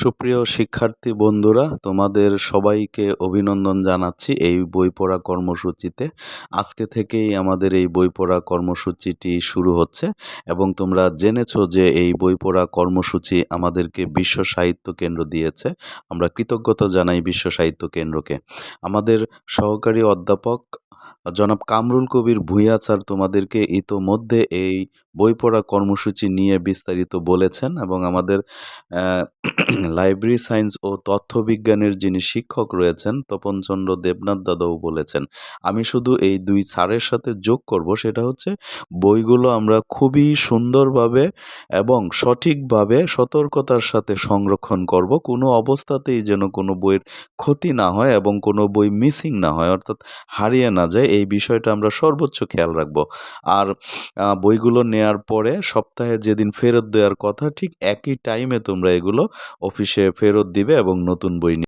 সুপ্রিয় শিক্ষার্থী বন্ধুরা, তোমাদের সবাইকে অভিনন্দন জানাচ্ছি এই বই পড়া কর্মসূচিতে। আজকে থেকেই আমাদের এই বই পড়া কর্মসূচিটি শুরু হচ্ছে এবং তোমরা জেনেছো যে এই বই পড়া কর্মসূচি আমাদেরকে বিশ্ব সাহিত্য কেন্দ্র দিয়েছে। আমরা কৃতজ্ঞতা জানাই বিশ্ব সাহিত্য কেন্দ্রকে। আমাদের সহকারী অধ্যাপক জনাব কামরুল কবির ভূঁইয়া তোমাদেরকে ইতোমধ্যে এই বই পড়া কর্মসূচি নিয়ে বিস্তারিত বলেছেন এবং আমাদের লাইব্রেরি সায়েন্স ও তথ্যবিজ্ঞানের যিনি শিক্ষক রয়েছেন তপনচন্দ্র দেবনাথ দাদাও বলেছেন, আমি শুধু এই দুই স্যারের সাথে যোগ করব, সেটা হচ্ছে বইগুলো আমরা খুবই সুন্দরভাবে এবং সঠিকভাবে সতর্কতার সাথে সংরক্ষণ করব, কোনো অবস্থাতেই যেন কোনো বইয়ের ক্ষতি না হয় এবং কোনো বই মিসিং না হয়, অর্থাৎ হারিয়ে না যায়। এই বিষয়টা আমরা সর্বোচ্চ খেয়াল রাখব। আর বইগুলো নেয়ার পরে সপ্তাহে যেদিন ফেরত দেওয়ার কথা ঠিক একই টাইমে তোমরা এগুলো অফিসে ফেরত দিবে এবং নতুন বই